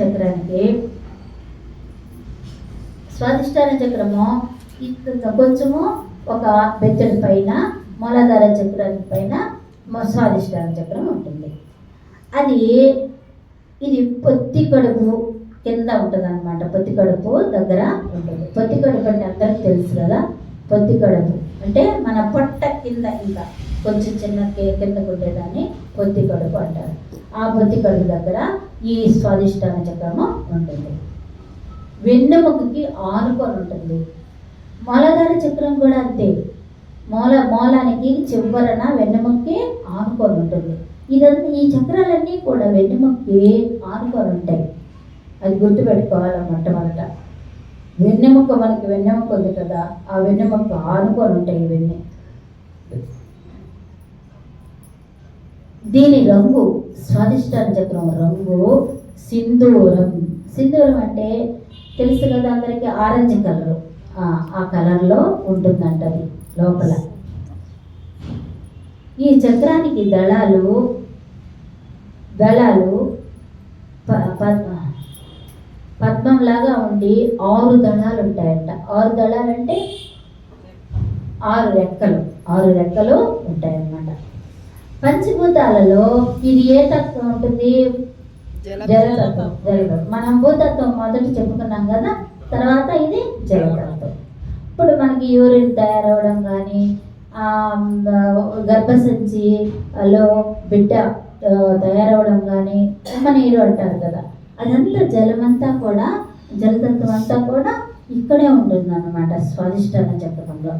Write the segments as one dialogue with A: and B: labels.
A: చక్రానికి? స్వాధిష్టాన చక్రము ఇంత కొంచెము ఒక బెచ్చడి పైన మూలాధార చక్రానికి పైన స్వాధిష్టాన చక్రం ఉంటుంది. అది ఇది పొత్తి కడుపు కింద ఉంటుంది అనమాట పొత్తి కడుపు దగ్గర ఉంటుంది. పొత్తి కడుపు అంటే అందరికి తెలుసు కదా. పొత్తి కడుపు అంటే మన పొట్ట కింద ఇంకా కొంచెం చిన్న కిందకు ఉండేదాన్ని పొత్తి కడుపు అంటారు. ఆ పొత్తి కడుపు దగ్గర ఈ స్వాదిష్టాన చక్రము ఉంటుంది. వెన్నెముకకి ఆనుకొని ఉంటుంది. మూలాధార చక్రం కూడా అంతే. మూల మూలానికి చివరన వెన్నెముకకి ఆనుకొని ఉంటుంది. ఇదంతా ఈ చక్రాలన్నీ కూడా వెన్నెముకకి ఆనుకొని ఉంటాయి. అది గుర్తుపెట్టుకోవాలి మొట్టమొదట. వెన్నెముక మనకి వెన్నెముక ఉంది కదా ఆ వెన్నెముక ఆనుకొని ఉంటాయి ఇవన్నీ దీని రంగు స్వాదిష్టాన చక్రం రంగు సింధూరం. సింధూరం అంటే తెలుసు కదా అందరికీ ఆరెంజ్ కలర్. ఆ కలర్లో ఉంటుందంట అది లోపల. ఈ చక్రానికి దళాలు దళాలు ప- పద్మంలాగా ఉండి ఆరు దళాలు ఉంటాయంట. ఆరు దళాలు అంటే ఆరు రెక్కలు ఆరు రెక్కలు ఉంటాయన్నమాట. పంచభూతాలలో ఇది ఏ తత్వం ఉంటుంది? జలతత్వం. జలతత్వం. మనం భూతత్వం మొదట చెప్పుకున్నాం కదా తర్వాత ఇది జలతత్వం. ఇప్పుడు మనకి యూరిన్ తయారవడం కానీ గర్భసంచిలో బిడ్డ తయారవడం కానీ నీరు అంటారు కదా. అదంతా జలమంతా కూడా జలతత్వం అంతా కూడా ఇక్కడే ఉంటుంది అన్నమాట స్వాదిష్టాన చక్రంలో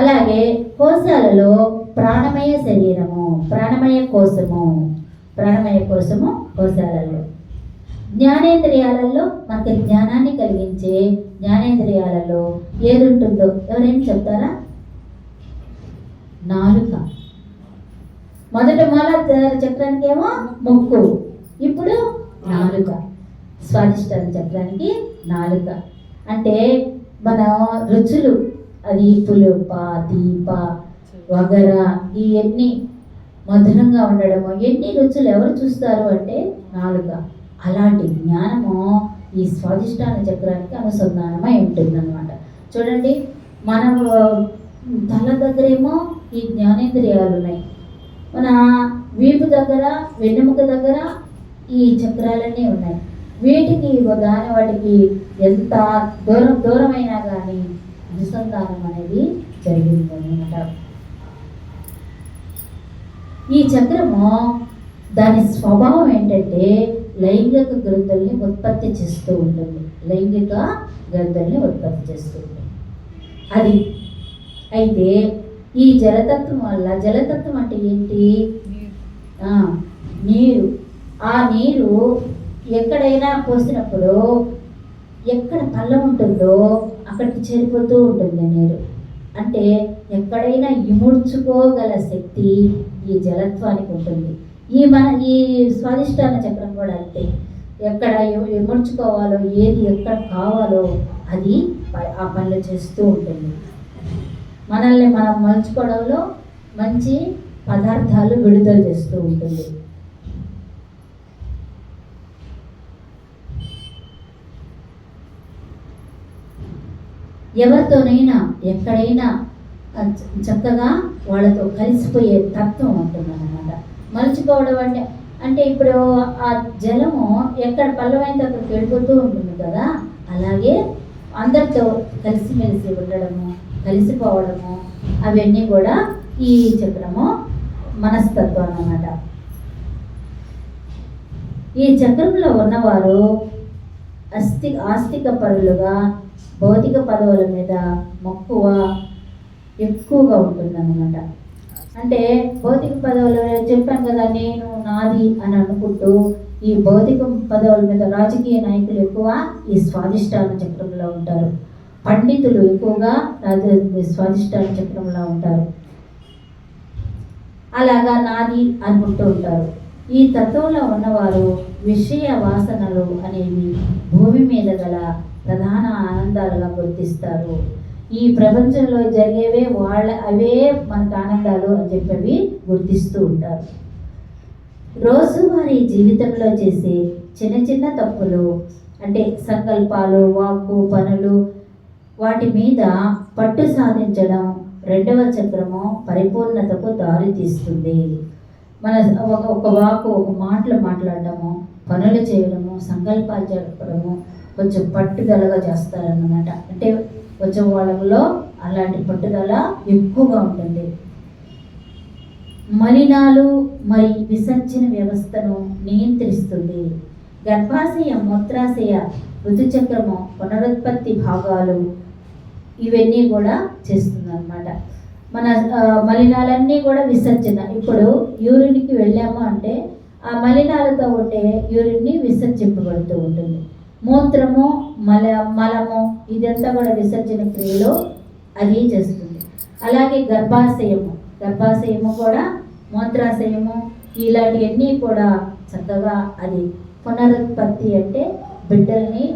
A: అలాగే కోశాలలో ప్రాణమయ శరీరము ప్రాణమయ కోశము ప్రాణమయ కోశము కోశాలలో. జ్ఞానేంద్రియాలలో మనకి జ్ఞానాన్ని కలిగించే జ్ఞానేంద్రియాలలో ఏది ఉంటుందో ఎవరైనా చెప్తారా? నాలుక. మొదట మూలాధార చక్రానికి ఏమో ముక్కు. ఇప్పుడు నాలుక. స్వాదిష్టాన్ని చెప్పడానికి నాలుక. అంటే మన రుచులు అది పులుప తీప వగర ఇవన్నీ మధురంగా ఉండడము. ఎన్ని రుచులు ఎవరు చూస్తారు అంటే నాలుక. అలాంటి జ్ఞానము ఈ స్వాదిష్టాన చక్రానికి అనుసంధానమై ఉంటుందన్నమాట. చూడండి మన తల దగ్గరేమో ఈ జ్ఞానేంద్రియాలు ఉన్నాయి. మన వీపు దగ్గర వెన్నెముక దగ్గర ఈ చక్రాలన్నీ ఉన్నాయి. వీటికి దాని వాటికి ఎంత దూరం దూరమైనా కానీ అనుసంధానం అనేది జరిగిందనమాట ఈ చక్రము దాని స్వభావం ఏంటంటే లైంగిక గ్రంథుల్ని ఉత్పత్తి చేస్తూ ఉంటుంది. లైంగిక గ్రంథుల్ని ఉత్పత్తి చేస్తూ ఉంటుంది. అది. అయితే ఈ జలతత్వం వల్ల జలతత్వం అంటే ఏంటి? నీరు. ఆ నీరు. ఎక్కడైనా పోసినప్పుడు ఎక్కడ పల్లం ఉంటుందో అక్కడికి చేరిపోతూ ఉంటుంది నీరు. అంటే ఎక్కడైనా ఇముడ్చుకోగల శక్తి ఈ జలత్వానికి ఉంటుంది. ఈ మన ఈ స్వాదిష్టాన చక్రం కూడా అంతే. ఎక్కడ ఇ- ఏది ఎక్కడ కావాలో అది ప- ఆ పనులు చేస్తూ ఉంటుంది. మనల్ని మనం మలుచుకోవడంలో మంచి పదార్థాలు విడుదల చేస్తూ ఉంటుంది. ఎవరితోనైనా ఎక్కడైనా చక్కగా వాళ్ళతో కలిసిపోయే తత్వం ఉంటుంది అనమాట మలుచుకోవడం అంటే అంటే ఇప్పుడు ఆ జలము ఎక్కడ పల్లవైతే అక్కడికి వెళ్ళిపోతూ ఉంటుంది కదా అలాగే అందరితో కలిసిమెలిసి ఉండడము కలిసిపోవడము అవన్నీ కూడా ఈ చక్రము మనస్తత్వం అన్నమాట. ఈ చక్రంలో ఉన్నవారు అస్థి ఆస్తిక పరులుగా భౌతిక పదవుల మీద మక్కువ ఎక్కువగా ఉంటుందన్నమాట. అంటే భౌతిక పదవులు చెప్పాను కదా నేను నాది అని అనుకుంటూ ఈ భౌతిక పదవుల మీద రాజకీయ నాయకులు ఎక్కువ ఈ స్వాధిష్టాన చక్రంలో ఉంటారు. పండితులు ఎక్కువగా రాజ స్వాధిష్టాన చక్రంలో ఉంటారు. అలాగా నాది అనుకుంటూ ఉంటారు. ఈ తత్వంలో ఉన్నవారు విషయ వాసనలు అనేవి భూమి మీద గల ప్రధాన ఆనందాలుగా గుర్తిస్తారు. ఈ ప్రపంచంలో జరిగేవే వాళ్ళ అవే మనకు ఆనందాలు అని చెప్పి గుర్తిస్తూ ఉంటారు. రోజువారీ జీవితంలో చేసే చిన్న చిన్న తప్పులు అంటే సంకల్పాలు వాక్కు పనులు వాటి మీద పట్టు సాధించడం రెండవ చక్రము పరిపూర్ణతకు దారి తీస్తుంది. మన ఒక ఒక వాకు ఒక మాటలు మాట్లాడటము పనులు చేయడము సంకల్పాలు జరపడము కొంచెం పట్టుదలగా చేస్తారన్నమాట. అంటే కొంచెం వాళ్ళలో అలాంటి పట్టుదల ఎక్కువగా ఉంటుంది. మలినాలు మరి విసర్జన వ్యవస్థను నియంత్రిస్తుంది. గర్భాశయ మూత్రాశయ ఋతుచక్రము పునరుత్పత్తి భాగాలు ఇవన్నీ కూడా చేస్తుంది అనమాట మన మలినాలన్నీ కూడా విసర్జన. ఇప్పుడు యూరిన్కి వెళ్ళాము అంటే ఆ మలినాలతో ఉండే యూరిన్ని విసర్జింపబడుతూ ఉంటుంది. మూత్రము మల మలము ఇదంతా కూడా విసర్జన క్రియలో అది చేస్తుంది. అలాగే గర్భాశయము గర్భాశయము కూడా మూత్రాశయము ఇలాంటివన్నీ కూడా చక్కగా అది పునరుత్పత్తి అంటే బిడ్డల్ని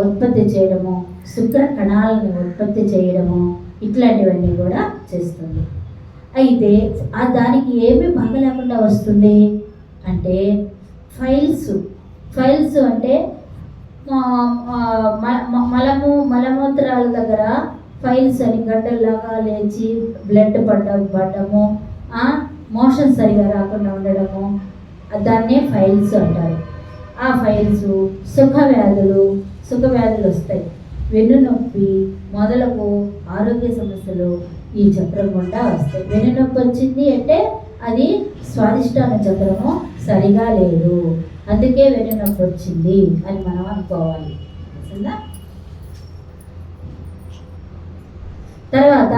A: ఉత్పత్తి చేయడము శుక్ర కణాలను ఉత్పత్తి చేయడము ఇట్లాంటివన్నీ కూడా చేస్తుంది. అయితే ఆ దానికి ఏమి బాగలేకుండా వస్తుంది అంటే ఫైల్స్. ఫైల్స్ అంటే మలము మలమూత్రాల దగ్గర ఫైల్స్ అని గడ్డల్లాగా లేచి బ్లడ్ పడ్డ పడ్డము మోషన్ సరిగా రాకుండా ఉండడము దాన్నే ఫైల్స్ అంటారు. ఆ ఫైల్స్ సుఖ వ్యాధులు సుఖ వ్యాధులు వస్తాయి వెన్నునొప్పి మొదలగు ఆరోగ్య సమస్యలు ఈ చక్రం గుండా వస్తాయి. వెన్నునొప్పి వచ్చింది అంటే అది స్వాదిష్టాన చక్రము సరిగా లేదు. అందుకే వెన్నునొప్పి వచ్చింది అని మనం అనుకోవాలి. తర్వాత